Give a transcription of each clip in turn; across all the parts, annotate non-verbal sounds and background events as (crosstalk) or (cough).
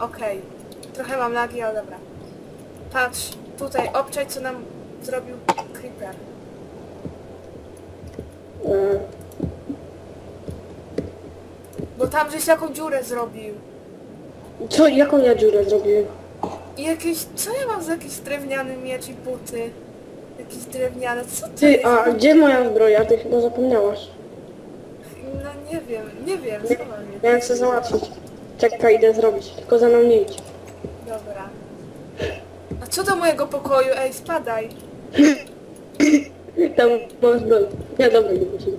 Okej. Trochę mam lagi, ale dobra. Patrz, tutaj, obczaj co nam zrobił Creeper. Bo tam żeś taką dziurę zrobił. Co, jaką ja dziurę zrobiłem? I jakieś, co ja mam za jakiś drewniany miecz i buty? Jakieś drewniane, co to Ty, jest? a gdzie moja zbroja? Ty chyba zapomniałaś. No nie wiem, nie wiem, co mam mieć. Miałem chcę załatwić. Czekaj, idę zrobić. Tylko za mną nie idź. Dobra. A co do mojego pokoju? Ej, spadaj. (clears throat) Tam zbroję. Nie, dobra, nie musimy.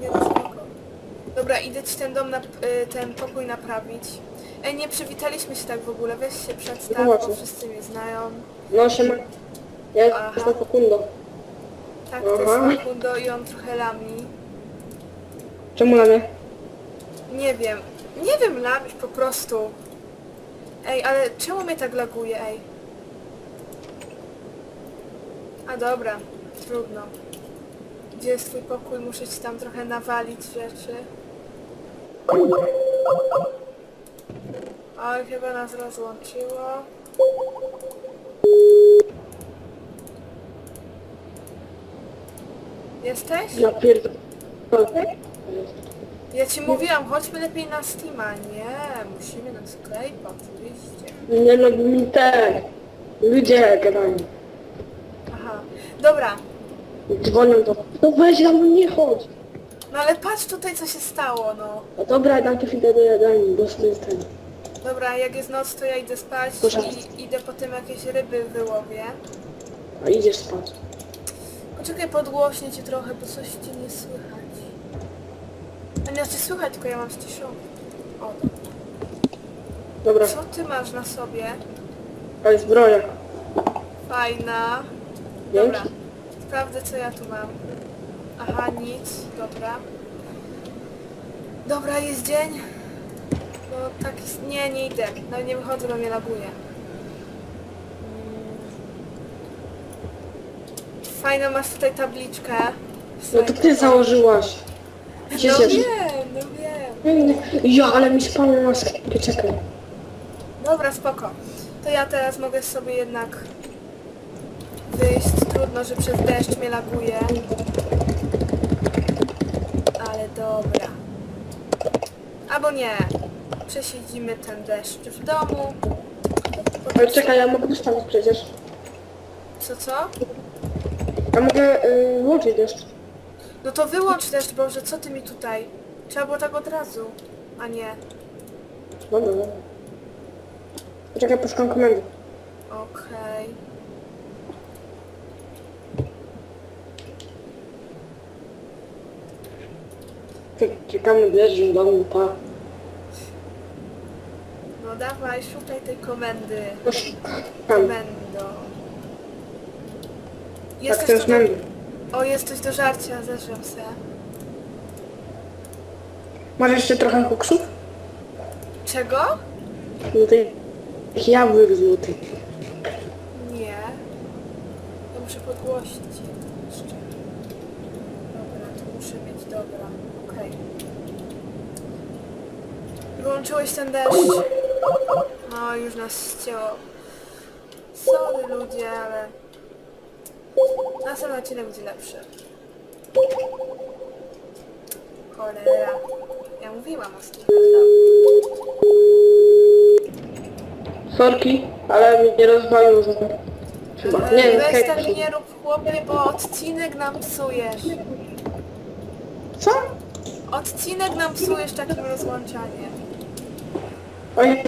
Nie no spoko. Dobra, idę ci ten dom, na, y, ten pokój naprawić. Ej, nie przywitaliśmy się tak w ogóle, weź się przedstaw, No bo wszyscy mnie znają. No się ma... Ja Aha. jestem Fakundo. Tak, to Aha. jest Facundo i on trochę lami. Czemu na mnie? Nie wiem, nie wiem, lamić po prostu. Ej, ale czemu mnie tak laguje, ej? A dobra, trudno. Gdzie jest twój pokój? Muszę ci tam trochę nawalić rzeczy. Oj, chyba nas rozłączyło. Jesteś? Ja pierdolę. Ja ci mówiłam, chodźmy lepiej na Steama. Nie, musimy na Skype'a, oczywiście. Nie no, mi te... Ludzie gadają. Aha, dobra. Dzwonią do... No weź tam nie chodź. No ale patrz tutaj, co się stało, no. No dobra, najpierw idę do jadalni, bo sobie ten... Dobra, jak jest noc, to ja idę spać Proszę. i idę potem jakieś ryby wyłowię. A idziesz spać. Poczekaj, podgłośnie ci trochę, bo coś ci nie słychać. Cię słychać, tylko ja mam ściszony. O, Dobra, co ty masz na sobie? ale zbroja. Fajna. Dzięki. Dobra, sprawdzę, co ja tu mam. Aha, nic, dobra. Dobra, jest dzień. No tak, jest- nie, nie idę. No nie wychodzę, bo mnie laguje. Mm. Fajną masz tutaj tabliczkę. No to ty założyłaś. No no wiem. Ja, ale mi spadło maskę. Czekaj. Dobra, spoko. To ja teraz mogę sobie jednak wyjść. Trudno, że przez deszcz mnie laguje. Ale dobra. Albo nie. Przesiedzimy ten deszcz w domu. Ale czekaj, ja mogę postawić przecież. Co, co? Ja mogę y, włączyć deszcz. No to wyłącz deszcz, Boże, co ty mi tutaj? Trzeba było tak od razu, a nie. Dobra, dobra. Poczekaj, poszukam komendy. Okej. Czekamy deszcz w domu, pa. No dawaj, szukaj tej komendy. Poszukam. Komendo. Jest Tak, coś ten do... menu. O, jest coś do żarcia, zeżrem se. Masz jeszcze trochę koksów? Czego? No tych jabłek złotych. Nie. Ja muszę podgłosić jeszcze. Dobra, to muszę mieć, dobra. Okej. Wyłączyłeś ten deszcz. No, już nas ścięło. Sorry ludzie, ale... Następny odcinek będzie lepszy. Cholera. Ja mówiłam o tym. Sorki, ale mnie nie rozwaliło za to. Chyba. Nie wiem, Weź hej, nie rób chłopie, bo odcinek nam psujesz. Co? Odcinek nam psujesz takim rozłączaniem. Oj,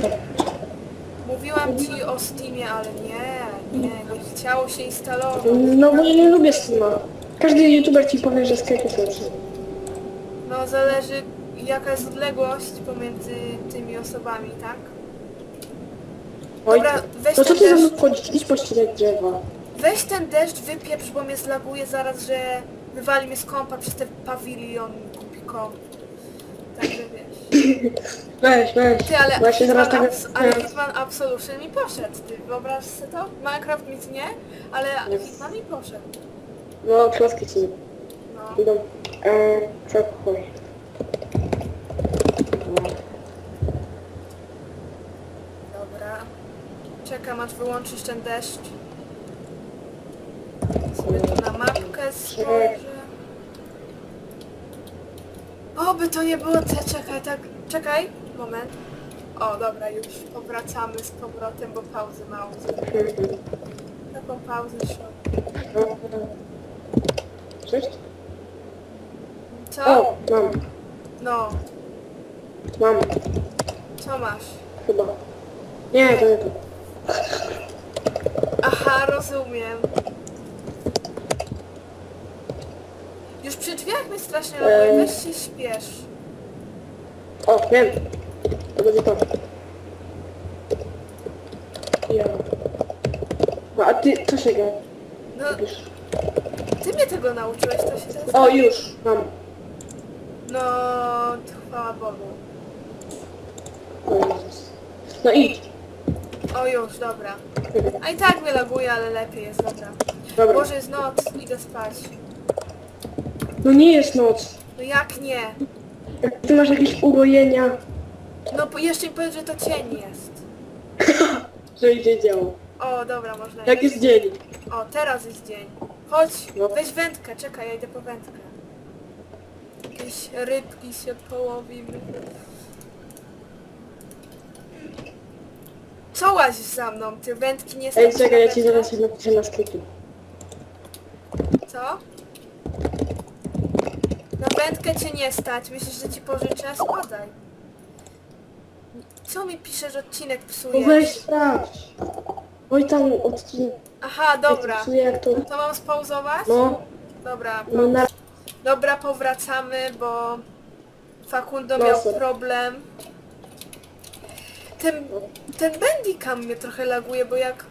Mówiłam ci o Steamie, ale nie, nie, nie chciało się instalować. no bo ja nie lubię Steama. Każdy youtuber ci powie, że Skype jest lepszy. No zależy jaka jest odległość pomiędzy tymi osobami, tak? Oj, Dobra, weź no co ten ty za mną deszcz. wchodzisz? Idź pościnać drzewa. Weź ten deszcz, wypieprz, bo mnie zlaguje zaraz, że wywali mnie z kompa przez ten pawilion kupi komp. Także wiesz. (clears throat) Weź, weź. Ty, ale, się zaraz Hitman, tak... Abs- ale Hitman Absolution mi poszedł, ty wyobraź sobie to? Minecraft nic nie, ale Nie. Hitman mi poszedł. No, klaski ci No. idą. Eee, czekaj. Czekam aż wyłączysz ten deszcz. Sobie tu na mapkę spojrzę. Oby to nie było te, czekaj, tak, czekaj, moment. O, dobra, już powracamy z powrotem, bo pauzy mało. Mhm. Taką pauzę szło. Cześć? Co? O, mam, No, mam, co masz? chyba. Nie, to nie to. Aha, rozumiem. Już przy drzwiach mnie strasznie laguje, Em. weź się śpiesz. O, wiem. To będzie to. Ja. No, a ty, co się gra? No, robisz? ty mnie tego nauczyłeś, to się teraz... O, już, mam. No, chwała Bogu. O Jezus. No idź. O, już, dobra. A i tak mnie laguje, ale lepiej jest, dobra. Dobra. Boże, jest noc, idę spać. No nie jest noc. No jak nie? Jak ty masz jakieś urojenia, No, po- jeszcze mi powiedz, że to cień jest. (laughs) że idzie działo. O, dobra, można Jak jest dzień. O, teraz jest dzień. Chodź, No. weź wędkę, czekaj, ja idę po wędkę. Jakieś rybki się połowimy. Co łazisz za mną? Ty wędki nie Ej, czekaj, ja ci zaraz napiszę na skryptu. Co? Na wędkę cię nie stać. Myślisz, że ci pożyczę? Składaj. Co mi piszesz, odcinek No psujesz? weź sprawdź. Oj tam odcinek. Aha, dobra. Psuję jak to... To mam spauzować? No, Dobra, no na... Dobra, powracamy, bo Fakundo No, miał sorry. problem. Ten, ten Bandicam mnie trochę laguje, bo jak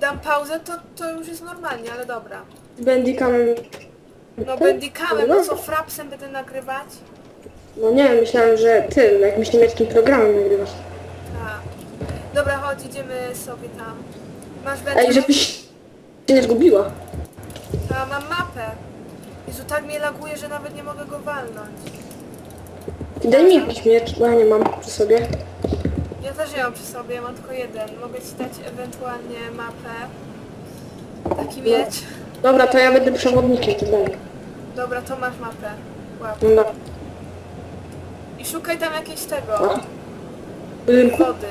dam pauzę, to, to już jest normalnie, ale dobra. Bandicamem... No Bandicamem, no co frapsem będę nagrywać? No nie, myślałem, że tym, jakimś niemieckim programem nagrywasz. Tak. Dobra, chodź, idziemy sobie tam. Masz? Ej, żebyś się nie zgubiła. A, mam mapę. Jezu, tak mnie laguje, że nawet nie mogę go walnąć. Daj mi jakiś miecz, bo ja nie mam przy sobie. Ja też nie mam przy sobie, mam tylko jeden. Mogę ci dać ewentualnie mapę. Taki No. mieć. Dobra, to ja będę przewodnikiem, to daj. Dobra, to masz mapę. Łap. No. I szukaj tam jakiegoś tego. Wody.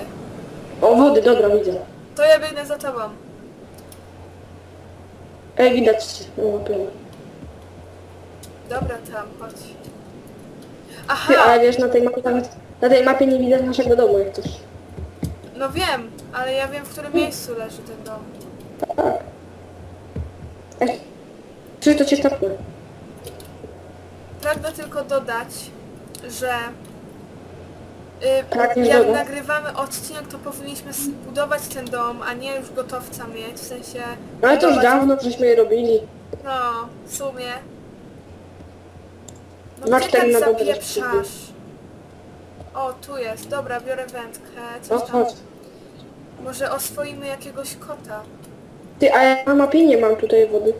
O, wody, dobra, widzę. To ja biegnę za tobą. Ej, widać cię. No. Dobra, tam, chodź. Ty, Aha, ale wiesz, na tej mapie nawet... Na tej mapie nie widać naszego domu, jak coś. No wiem, ale ja wiem, w którym miejscu leży ten dom. Tak. Ej, czy to cię tapnę? Pragnę tylko dodać, że y, Pragniesz jak dodać? nagrywamy odcinek, to powinniśmy zbudować ten dom, a nie już gotowca mieć, w sensie... No ale to już budować- dawno żeśmy je robili. No, w sumie. No Masz gdzie ten tak na dobre zapieprzasz? O, tu jest. Dobra, biorę wędkę. No Coś tam. chodź. Może oswoimy jakiegoś kota. Ty, a ja na mapie nie mam tutaj wody.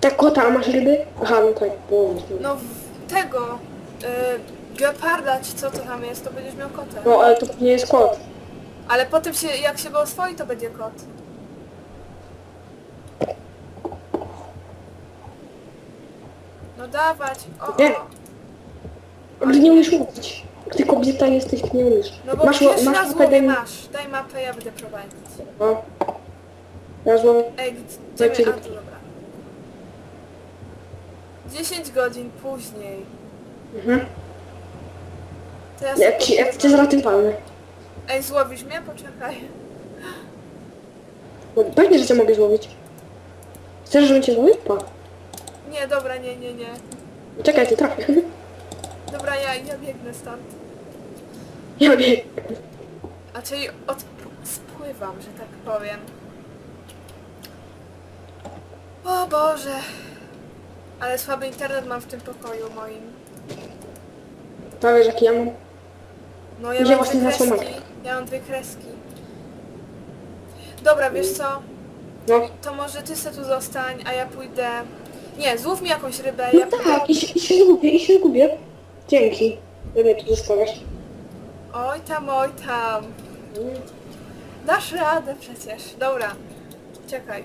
Tak, kota, a masz ryby? Aha, no tak, połowę. No w- tego. Y, geparda, czy co to tam jest, to będziesz miał kotę. No, ale to nie jest kot. Ale potem się, jak się go oswoi, to będzie kot. No dawać. O, Nie. o. Ale nie umiesz łowić. Ty kobieta jesteś, ty nie umiesz. No bo masz, pierwszy masz raz mi- masz. Daj mapę, ja będę prowadzić. No. Ja złam... Ej, gdzie Daj my... ci A, tu rybki. dobra. 10 godzin później. Mhm. To ja Jak, sobie ci, jak cię pływam. zaraz tym palnę. Ej, złowisz mnie? Poczekaj. No, pewnie, że cię mogę złowić. Chcesz, żebym cię złowił? Pa. Nie, dobra, nie, nie, nie. Czekaj, ty trafię. Dobra, ja, ja biegnę stąd. Ja wiem. A czyli od... spływam, że tak powiem. O Boże. Ale słaby internet mam w tym pokoju moim. To wiesz, jaki ja mam? No ja Gdzie mam właśnie dwie kreski. Ja mam dwie kreski. Dobra, wiesz co? No. To może ty se tu zostań, a ja pójdę... Nie, złów mi jakąś rybę, No ja pójdę... tak, i, się- i się zgubię, i się zgubię. Dzięki, że mnie tu zostawiasz. Oj tam, oj tam. Dasz radę przecież. Dobra. Czekaj.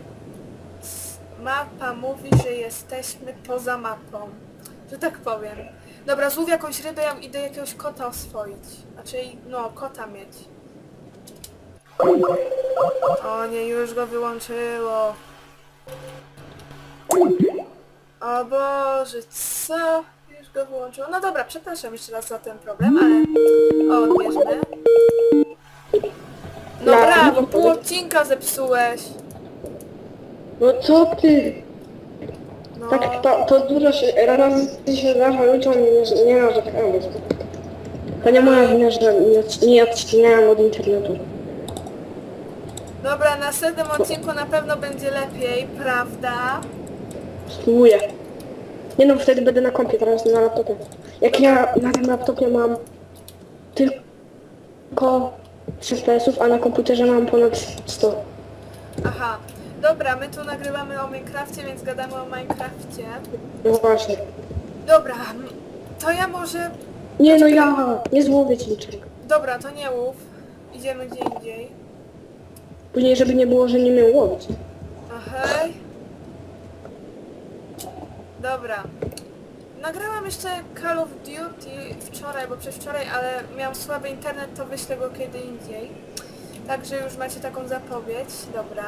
Mapa mówi, że jesteśmy poza mapą. Że tak powiem. Dobra, złów jakąś rybę, ja idę jakiegoś kota oswoić. Znaczy, no, kota mieć. O nie, już go wyłączyło. O Boże, co? Go wyłączyło. No dobra, przepraszam jeszcze raz za ten problem, ale... O, odbierzmy. No Lara, brawo, pół odcinka zepsułeś. No co ty? No, Tak, to, to dużo się, razy się zdarza ludziom nie, nie narzekałem. To nie moja wina, że nie, nie odcinałem od internetu. dobra, na następnym odcinku na pewno będzie lepiej, prawda? Spróbuję. Nie no, wtedy będę na kompie, teraz na laptopie. Jak ja na tym laptopie mam tylko 3 FPS-ów, a na komputerze mam ponad 100. Aha. Dobra, my tu nagrywamy o Minecrafcie, więc gadamy o Minecrafcie. No właśnie. Dobra, to ja może... Nie no ja nie złowię ci niczego. Dobra, to nie łów. Idziemy gdzie indziej. Później, żeby nie było, że nie miał łowić. Ahej. Dobra. Nagrałam jeszcze Call of Duty wczoraj, bo przedwczoraj, ale miałam słaby internet, to wyślę go kiedy indziej. Także już macie taką zapowiedź. Dobra.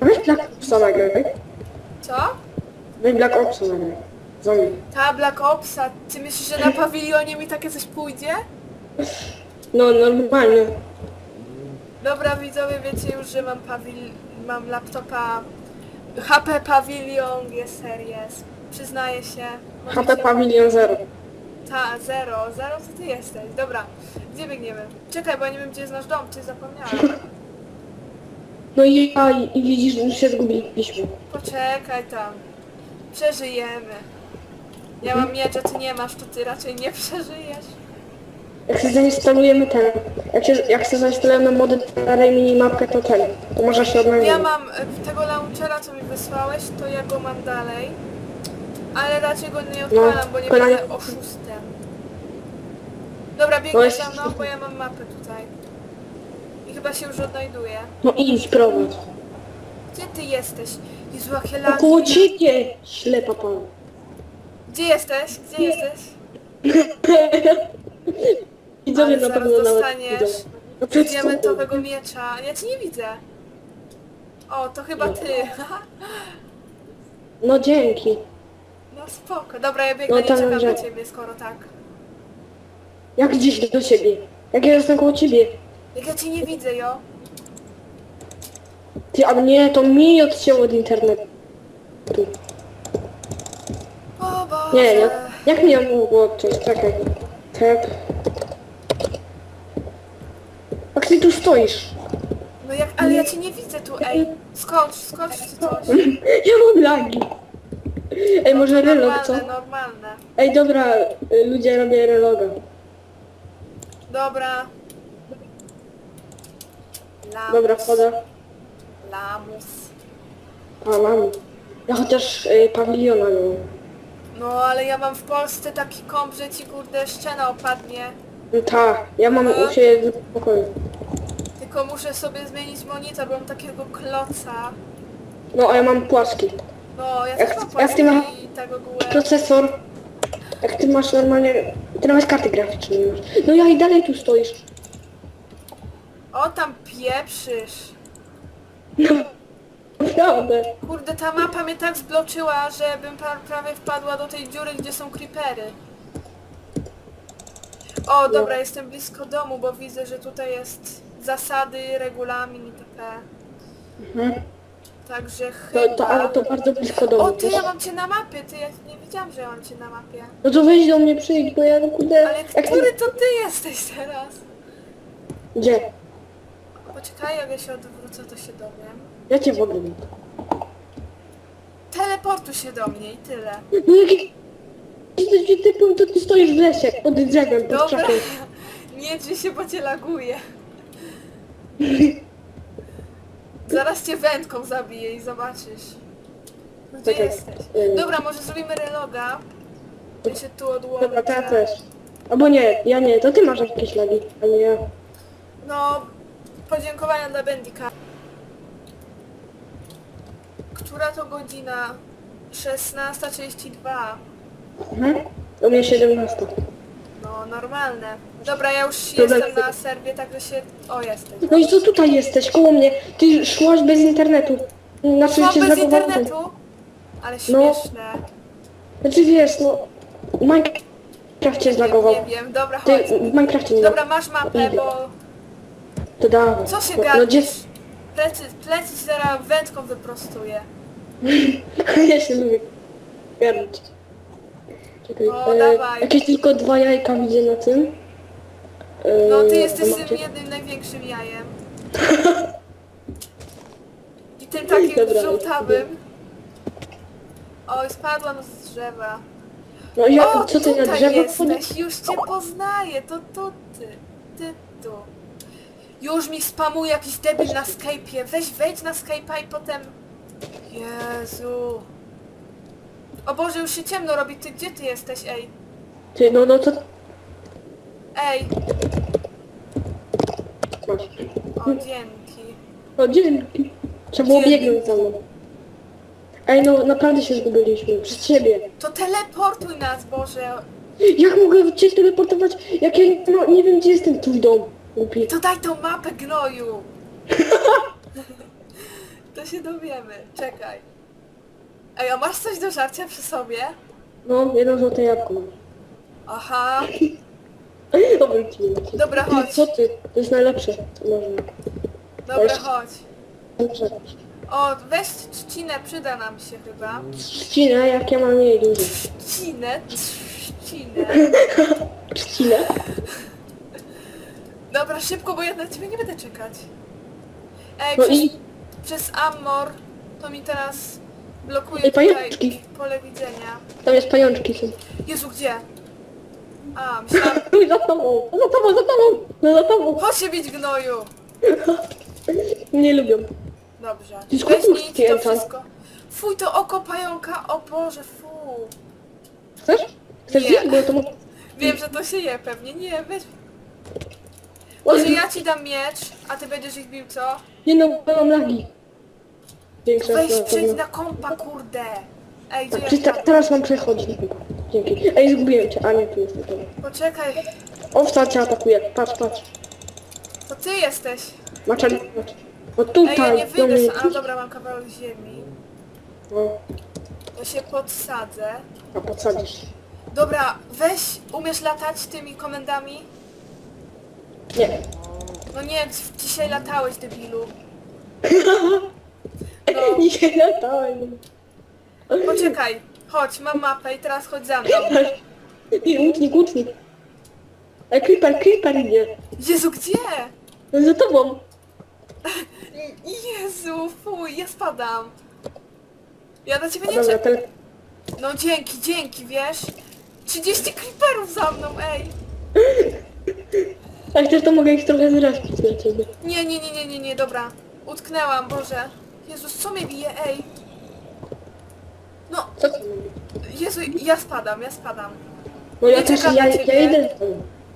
Weź Black Opsa nagraj. Co? Weź Black Opsa nagraj. Zombie. Ta Black Opsa, ty myślisz, że na pawilionie mi takie coś pójdzie? No normalnie. Dobra widzowie, wiecie już, że mam pawil... mam laptopa HP Pavilion G-Series. Przyznaję się. HP Pavilion Zero. Ta, zero, zero co ty jesteś? Dobra, gdzie biegniemy? Czekaj, bo ja nie wiem gdzie jest nasz dom, czy zapomniałam. No i ja i, widzisz, że się zgubiliśmy. Poczekaj tam. Przeżyjemy. Ja mam miecz, a ty nie masz, to ty raczej nie (laughs) przeżyjesz. Jak się zainstalujemy ten, jak się, jak się zainstalujemy mody na minimapkę, to ten, to może się odnajdziemy. Ja mam e, tego launchera, co mi wysłałeś, to ja go mam dalej. Ale raczej go nie odpalam, bo nie będę oszustem. Dobra, No biegniesz jest- za mną, bo ja mam mapę tutaj. I chyba się już odnajduję. No idź, prowadź. Gdzie ty jesteś? Jezu, jakie lagi. Około ciebie, ślepa pan. Gdzie jesteś? Gdzie jesteś? (laughs) Widzowie Ale na zaraz pewno nawet dostaniesz widzą. No diamentowego miecza. Ja ci nie widzę. O, to chyba ty. (laughs) No dzięki. No spoko. Dobra, ja biegnę, No nie tam czekam na będzie. ciebie, skoro tak. Jak gdzieś do ciebie? Jak ja jestem koło ciebie? Jak ja cię nie widzę, jo. Ty, a mnie to mi odcięło od internetu. O Boże. Nie, jak, jak mnie mogło odciąć? Czekaj. Tep. Jak ty tu stoisz? No jak, ale ja cię nie widzę tu, ej. Skocz, skocz czy coś. (laughs) Ja mam lagi. Ej, może relog, co? Normalne, normalne. Ej, dobra, y, ludzie robię reloga. Dobra. Lamus. Dobra, wchodzę. Lamus. A, mam. Ja chociaż y, pawiliona nie mam. No ale ja mam w Polsce taki komp, że ci kurde szczena opadnie. No tak, ja mam u siebie w pokoju. Tylko muszę sobie zmienić monitor, bo mam takiego kloca. No, a ja mam płaski. No, ja Jak- też mam jak ty i tak ogółem. Procesor. Jak ty masz normalnie... Ty nawet karty graficznej nie masz. No ja i dalej tu stoisz. O, tam pieprzysz. Naprawdę. Kurde, ta mapa mnie tak zbloczyła, że bym pra prawie wpadła do tej dziury, gdzie są creepery. O, dobra, jestem blisko domu, bo widzę, że tutaj jest zasady, regulamin itp. Mhm. Także To, chyba... to, ale to bardzo blisko domu. O, ty, ja mam cię na mapie, ty, ja nie wiedziałam, że ja mam cię na mapie. No to weź do mnie przyjdź, bo ja no kurde... Ale Jak który to ty jesteś teraz? Gdzie? Poczekaj, jak ja się odwrócę, to się dowiem. Ja cię w ogóle nie. Teleportu się do mnie i tyle. No jaki... Ty, ty, ty, to ty stoisz w lesie, pod drzewem, pod Dobra, (laughs) nie drzyj się, bo cię laguje. (laughs) Zaraz cię wędką zabiję i zobaczysz. Gdzie Czekaj, jesteś? y- Dobra, może zrobimy reloga. Ja się tu odłączę. Dobra, to ja też. Albo nie, ja nie, to ty masz jakieś lagi, a nie ja. No, Podziękowania dla Bendika. Która to godzina? 16.32. Mhm. U mnie 17. No, normalne. Dobra, ja już Dobra. jestem na serwie, także się... O, jesteś. No i co tutaj jesteś, koło mnie? Ty szłaś bez internetu. Znaczy Szłam cię bez zlagowało. internetu? Ale No. śmieszne. Znaczy wiesz, no... Minecraft cię zlagował. nie wiem. Dobra, Ty chodź. w Minecrafcie nie Dobra, masz mapę, bo... To dawaj. Co się no, no gdzie... gapisz? Plecy, plecy ci zaraz wędką wyprostuję. (laughs) ja się lubię garnąć. Czekaj, O, e, dawaj. jakieś tylko dwa jajka widzę na tym. E, No, ty jesteś tym jednym największym jajem. (laughs) I tym takim Dobra, żółtawym. Oj, spadłam z drzewa. No ja, o, co ty na tutaj drzewo jesteś, już cię poznaję, to to ty, ty tu. Już mi spamuje jakiś debil na Skype'ie, weź wejdź na Skype'a i potem... Jezu. O Boże, już się ciemno robi, ty gdzie ty jesteś, ej? Ty, no no to... Ej, Masz. o dzięki. O, dzięki. Trzeba było Dzięki. biegnąć za mną. Ej, no naprawdę się zgubiliśmy. Przez ciebie. To teleportuj nas, Boże. Jak mogę cię teleportować, jak ja no, nie wiem, gdzie jest ten twój dom? Głupi. To daj tą mapę gnoju. (laughs) to się dowiemy, czekaj. Ej, a masz coś do żarcia przy sobie? No, jedno złote jabłko. Aha, (laughs) ciebie. Dobra, chodź. Co ty? To jest najlepsze, co można. dobra, chodź. Dobrze. O, weź trzcinę, przyda nam się chyba. Trzcinę, jak ja mam jej dużo. Trzcinę, trzcinę. (laughs) Trzcinę? Dobra, szybko, bo ja na ciebie nie będę czekać. Ej, No przez, i przez Amor to mi teraz blokuje Ej, tutaj pajączki. pole widzenia. tam jest pajączki są. Jezu, gdzie? A, myślałam... (laughs) za tobą, za tobą, za tobą, no za tobą. Chodź się bić gnoju! (laughs) Nie lubią. Dobrze. Ty skąd masz Weźmij to TNT? wszystko. Fuj, to oko pająka, o Boże, fu. Chcesz? Chcesz Nie. zjeść? Bo to mo- (laughs) Wiem, że to się je pewnie. Nie, weź. Może ja ci dam miecz, a ty będziesz ich bił, co? Nie no, bo mam lagi. Weź przejdź na kompa, kurde. Ej, gdzie Czy ja te, teraz mam przechodzić. Dzięki. Ej, zgubiłem cię. A nie, tu jest to. Poczekaj, Owca cię atakuje. Patrz, patrz. to ty jesteś. Maczar, patrz. O Ej, ja tutaj. nie do wyjdę mnie. A dobra, mam kawałek ziemi. No, To się podsadzę. a podsadzisz. Dobra, weź, umiesz latać tymi komendami? Nie. No nie, dzisiaj latałeś, debilu. (laughs) No. (laughs) Nie latałem. Poczekaj, chodź, mam mapę i teraz chodź za mną. (laughs) Nie, łucznik, łucznik. Ej, creeper, creeper idzie. Jezu, gdzie? Za tobą. Jezu, fuj, ja spadam. Ja na ciebie A nie dobra, czekam. tele... No dzięki, dzięki, wiesz? 30 creeperów za mną, ej! A chcesz to mogę ich trochę zraspić na ciebie. Nie, nie, nie, nie, nie, nie, dobra. Utknęłam, Boże. Jezus, co mnie bije, ej? No, Co to? Jezu, ja spadam, ja spadam. No ja też, ja, ja ciebie. idę.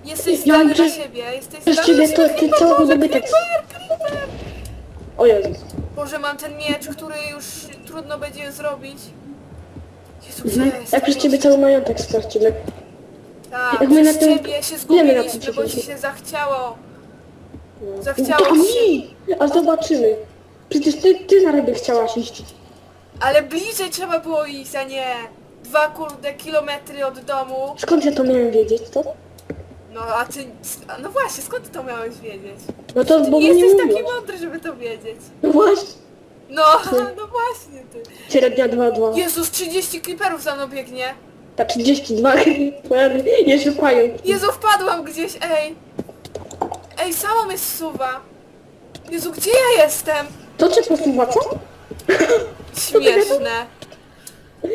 Jesteś Ja zdany na przez- siebie, jesteś Przez zdany ciebie na to siebie. ty Creeper, cały Boże, dobytek. creeper, creeper. O Jezus. Boże, mam ten miecz, który już trudno będzie zrobić. Jezu, gdzie Mhm. jest? Jak przez ciebie cały majątek stracimy. Tak, jak my na przez tym- ciebie się ile my na tym zgubiliśmy, bo ci się zachciało. No. Zachciało A się. mi! A zobaczymy. Przecież ty, ty na ryby chciałaś iść. Ale bliżej trzeba było iść, a nie dwa kurde kilometry od domu. Skąd ja to miałem wiedzieć, co? No a ty, no właśnie, skąd ty to miałeś wiedzieć? No to Ty bo nie mnie jesteś mówiłaś. taki mądry, żeby to wiedzieć. No właśnie. No, (laughs) no właśnie ty. Średnia 2-2. Jezus, 30 creeperów za mną biegnie. Ta 32 jeszcze pająk. Jezu, wpadłam gdzieś, ej. Ej, samo mnie zsuwa. Jezu, gdzie ja jestem? To cię posuwa, co? Śmieszne.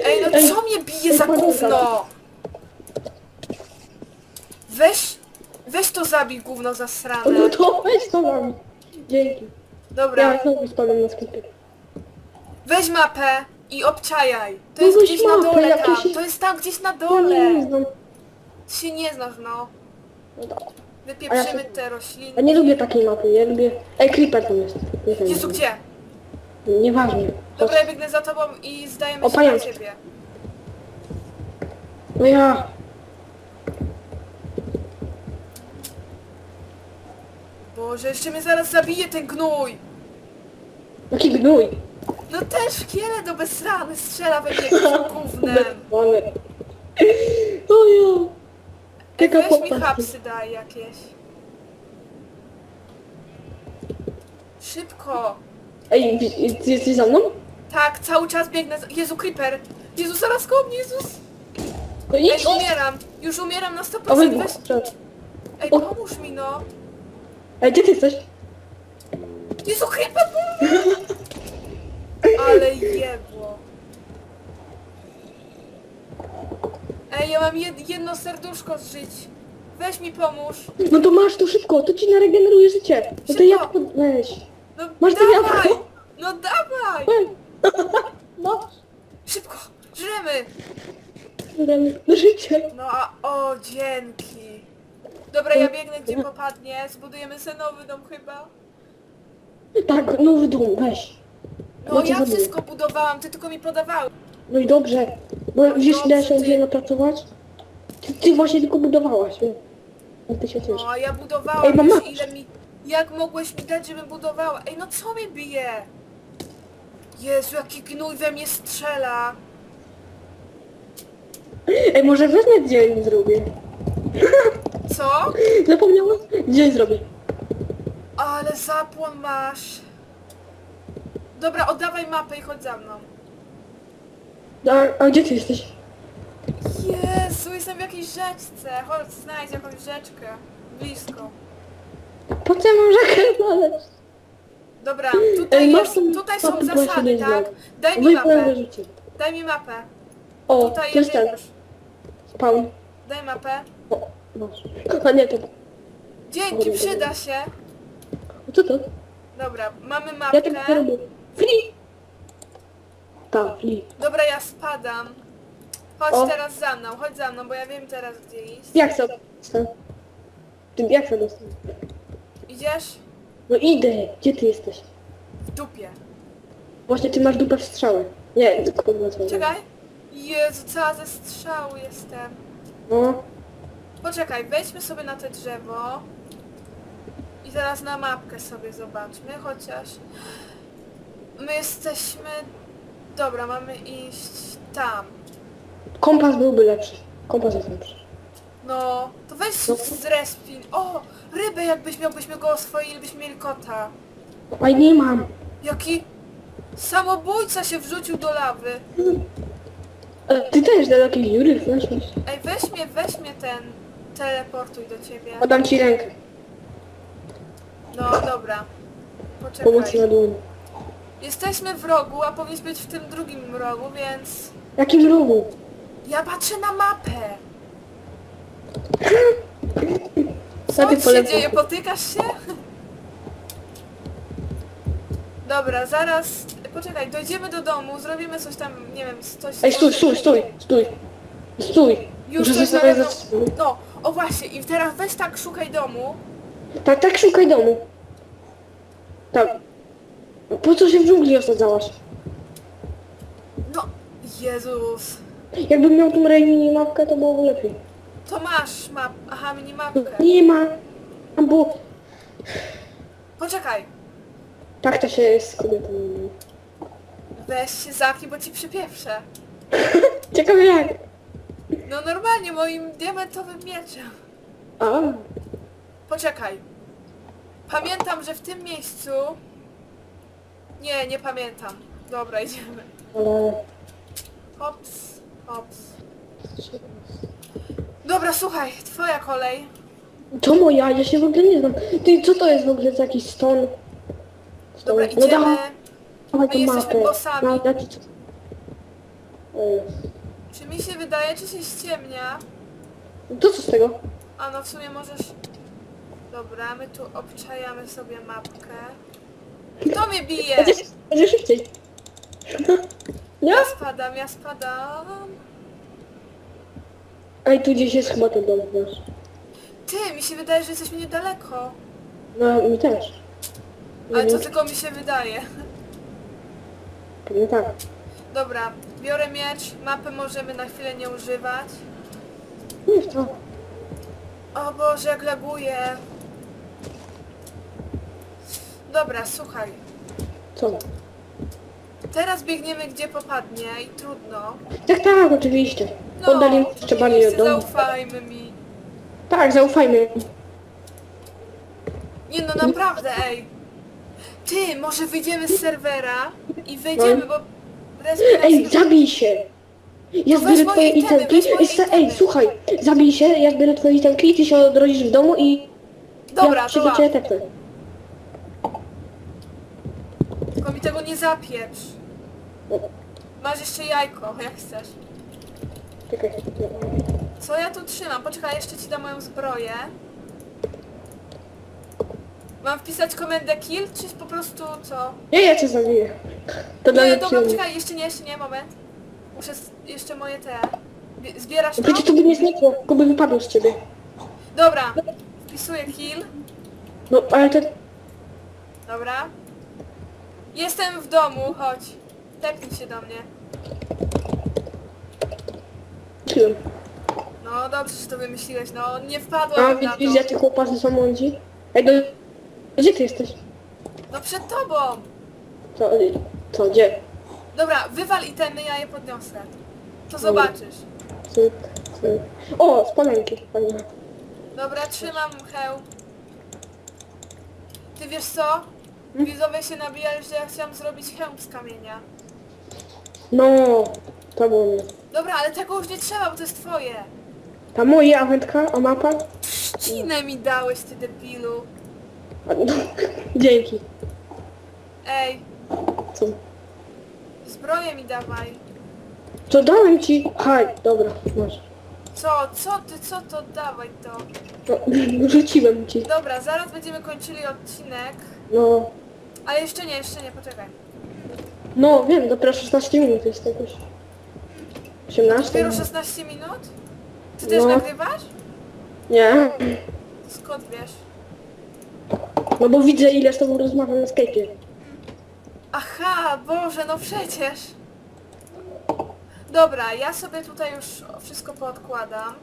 Ej, no co mnie bije za gówno? Weź, weź to zabij gówno zasrane. No to weź to mam. Dzięki. Dobra, Ja znowu spadłem na weź mapę i obczajaj. To No jest gdzieś na mapę, dole tam. to się- To jest tam gdzieś na Ja nie dole. znam. Ty się nie znasz, no. No dobra. Wypieprzymy się- te rośliny. Ja nie lubię takiej mapy, ja lubię... Ej, creeper tam jest. Nie wiem. Jezu, gdzie? Nieważne. Chodź. Dobra, ja biegnę za tobą i zdajemy O, się na pająk. ciebie. No ja... Boże, jeszcze mnie zaraz zabije ten gnój! Jaki gnój. No też szkielet do bezrany strzela we mnie (laughs) jakimś gównem. O Jaka weź mi hapsy daj jakieś. Szybko! Ej, ty jesteś za mną? Tak, cały czas biegnę. za- Jezu, creeper! Jezu, zaraz koło mnie, Jezus! No Ej, umieram! Już umieram na O, 100%. wybuch. Weź... Ej, O. pomóż mi no! Ej, gdzie ty jesteś? Jezu, creeper, pomóż! (laughs) Ale jebło. Ej, ja mam jed jedno serduszko zżyć. Weź mi pomóż. No to masz to szybko, to ci naregeneruje życie. No to Szybko. Weź. No Masz to dawaj! jabłko? No dawaj! No. Szybko! Żremy! No życie. No a o, dzięki. Dobra, ja biegnę gdzie popadnie. Zbudujemy sobie nowy dom chyba. Tak, nowy dom, weź. No No ja wszystko budowałam, ty tylko mi podawałeś. No i dobrze. Bo wiesz ile się ty- będzie napracować? Ty, ty właśnie tylko budowałaś, wiesz. Jak ty się. No a ja budowałam, Ej, mama. ile mi... Jak mogłeś mi dać, żebym budowała? Ej, no co mnie bije? Jezu, jaki gnój we mnie strzela. Ej, może wezmę dzień zrobię. Co? (laughs) Zapomniałam? Dzień zrobię. Ale zapłon masz. Dobra, oddawaj mapę i chodź za mną. A, a gdzie ty jesteś? Jezu, jestem w jakiejś rzeczce. Chodź, znajdź jakąś rzeczkę. Blisko. Po co ja mam rzekę znaleźć? Dobra, tutaj, Ej, masz jest, tą tutaj są mapę, bo ja się zasady, nie tak? znam. Daj mi mapę. Daj mi mapę. O, Tutaj jest ten. jedziesz. Spawn. Daj mapę. O, masz. A nie, to... Dzięki, przyda się. Co to? Dobra, mamy Ja mapkę. tak robię. Free! Tak, free. Dobra, ja spadam. Chodź O. teraz za mną, chodź za mną, bo ja wiem teraz gdzie iść. Jak chcę dostać? Ty jak chcę dostać? Idziesz? No idę. Gdzie ty jesteś? W dupie. Właśnie ty masz dupę w strzałę. Nie, tylko podwracam. Czekaj. Jezu, cała ze strzału jestem. No. Poczekaj, wejdźmy sobie na te drzewo. I teraz na mapkę sobie zobaczmy, chociaż... My jesteśmy... Dobra, mamy iść tam. Kompas byłby lepszy. Kompas jest lepszy. No, to weź No. z respin. O, rybę jakbyś miał, byśmy go oswoili, byśmy mieli kota. A nie mam. Jaki samobójca się wrzucił do lawy. A ty też do jakiejś dziury weszłeś. Ej, weź mnie, weź mnie ten, teleportuj do ciebie. Podam ci rękę. No, dobra. Pomocy Poczekaj. na. Jesteśmy w rogu, a powinniś być w tym drugim rogu, więc... Jakim rogu? Ja patrzę na mapę. Co się polecam. dzieje? Potykasz się? Dobra, zaraz... Poczekaj, dojdziemy do domu, zrobimy coś tam, nie wiem, coś... Ej, stój, stój, stój, stój. Stój. Już Muszę coś sobie zatrzymać. No, o właśnie, i teraz weź tak, szukaj domu. Tak, tak szukaj domu. Tak. Po co się w dżungli osadzałaś? No, Jezus. Jakbym miał tą mini mapkę, to byłoby lepiej. To masz map... Aha, minimapkę. Nie ma. Bo Poczekaj, tak to się jest z kobietą. weź się zamknij, bo ci przypieprzę. (laughs) Ciekawe jak. No normalnie, moim diamentowym mieczem. A, Poczekaj. Pamiętam, że w tym miejscu... Nie, nie pamiętam. Dobra, idziemy. Hops, hops. Dobra, słuchaj, twoja kolej. To moja, ja się w ogóle nie znam. Ty, co to jest w ogóle za jakiś ston? Ston. Dobra, No idziemy. dawaj, dawaj My tą jesteśmy mapę. bossami. No, ja ci co... Ej, Czy mi się wydaje, czy się ściemnia? To co z tego? A no w sumie możesz... Dobra, my tu obczajamy sobie mapkę. Kto mnie bije? Będzie, będzie szybciej. Nie? Ja spadam, ja spadam. Ej, tu gdzieś jest chyba ten dom nasz. Ty, mi się wydaje, że jesteśmy niedaleko. No, mi też. Nie Ale to wiem, tylko mi się wydaje. pewnie tak. Dobra, biorę miecz, mapy możemy na chwilę nie używać. Nie w to. O Boże, jak laguje. Dobra, słuchaj. Co? Teraz biegniemy gdzie popadnie i trudno. Tak, tak, oczywiście. No, Oddalimy jeszcze bardziej od oczywiście, domu. zaufajmy mi. Tak, zaufajmy. Nie no, naprawdę, ej. Ty, może wyjdziemy z serwera i wejdziemy, bo... respiracja- Ej, zabij się! Ja To weź zbiorę moje twoje itemy, itemki. weź moje i sta- Ej, itemy. słuchaj, zabij się, ja zbiorę twoje itemki i ty się odrodzisz w domu i Dobra, ja to łap. tepnę. Tylko mi tego nie zapieprz. Masz jeszcze jajko, jak chcesz. Czekaj. Co ja tu trzymam? Poczekaj, jeszcze ci dam moją zbroję. Mam wpisać komendę kill, czy po prostu co? Nie, ja cię zabiję. To dla Nie, dobra, przyjemnie. poczekaj, jeszcze nie, jeszcze nie, moment. Muszę s- jeszcze moje te... Bie- Zbierasz to? No Przecież to by nie znikło, tylko by wypadło z ciebie. Dobra, wpisuję kill. No, ale to... Dobra. Jestem w domu, chodź. Tepnij się do mnie. Czyłem. No dobrze, że to wymyśliłeś, no nie A wpadłam na widzisz, to. jakie chłopasy są mądrzy? Ej, no... Gdzie ty jesteś? No przed tobą. Co, co gdzie? Dobra, wywal itemy, ja je podniosę. To zobaczysz. O, spalenki, fajnie. Dobra, trzymam hełm. Ty wiesz co? Widzowie się nabijają, że ja chciałam zrobić hełm z kamienia. No, to było mnie. Dobra, ale tego już nie trzeba, bo to jest twoje. Ta moja awentka, a mapa? Trzcinę mi dałeś, ty debilu. A, (laughs) no, dzięki. Ej, Co? zbroję mi dawaj. To dałem ci... Haj, dobra, masz. Co, co ty, co to? Dawaj to. No, (laughs) rzuciłem ci. Dobra, zaraz będziemy kończyli odcinek. No, Ale jeszcze nie, jeszcze nie, poczekaj. no wiem, dopiero 16 minut jest jakoś. 18? Dopiero 16 minut? Ty też No. nagrywasz? Nie, Skąd wiesz? no bo widzę ile z tobą rozmawiam na Skype'ie. Aha, Boże, no przecież. Dobra, ja sobie tutaj już wszystko poodkładam.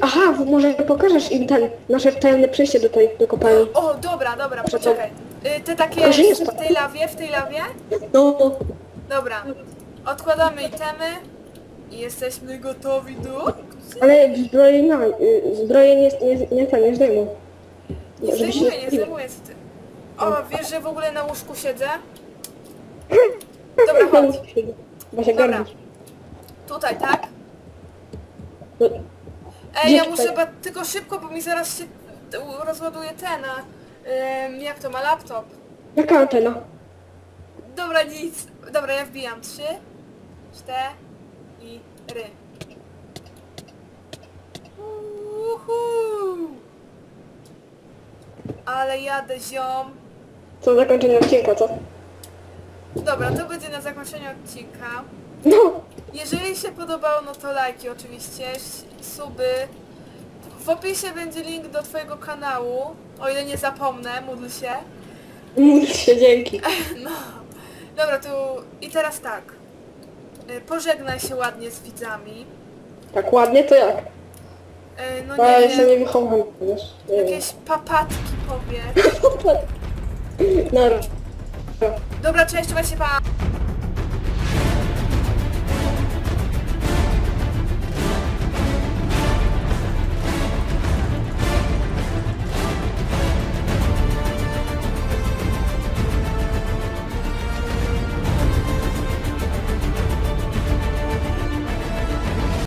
Aha, w- może pokażesz im ten, nasze tajemne przejście do tej, do kopalni. O, dobra, dobra, poczekaj. Y, Te takie w tej lawie, w tej lawie? No, Dobra. Odkładamy itemy i jesteśmy gotowi do... ale zbroje na, y, zbroje nie, nie, nie, ten, nie zdejmą. Nie Żeby się zdejmuję, nie zdejmuję co ty. O, wiesz, że w ogóle na łóżku siedzę? Dobra, chodź. Bo się Dobra. Tutaj, tak? No, Ej, ja Gdzie muszę tutaj? ba- tylko szybko, bo mi zaraz się rozładuje ten, a, ym, jak to ma laptop. jaka antena? Dobra, nic. Dobra, ja wbijam. Trzy, cztery i ry. Uhu. Ale jadę ziom. Co zakończenie odcinka, co? Dobra, to będzie na zakończenie odcinka. No, Jeżeli się podobało, no to lajki oczywiście, suby. W opisie będzie link do twojego kanału, o ile nie zapomnę, módl się. módl się, dzięki. (laughs) No. Dobra, tu i teraz tak. Y, Pożegnaj się ładnie z widzami. Tak ładnie, to jak? Y, No Bo ja nie jestem wiem, niewychowany, wiesz? Nie wiem. jakieś papatki powiedz. (laughs) No, Dobra, cześć, trzymaj się, pa!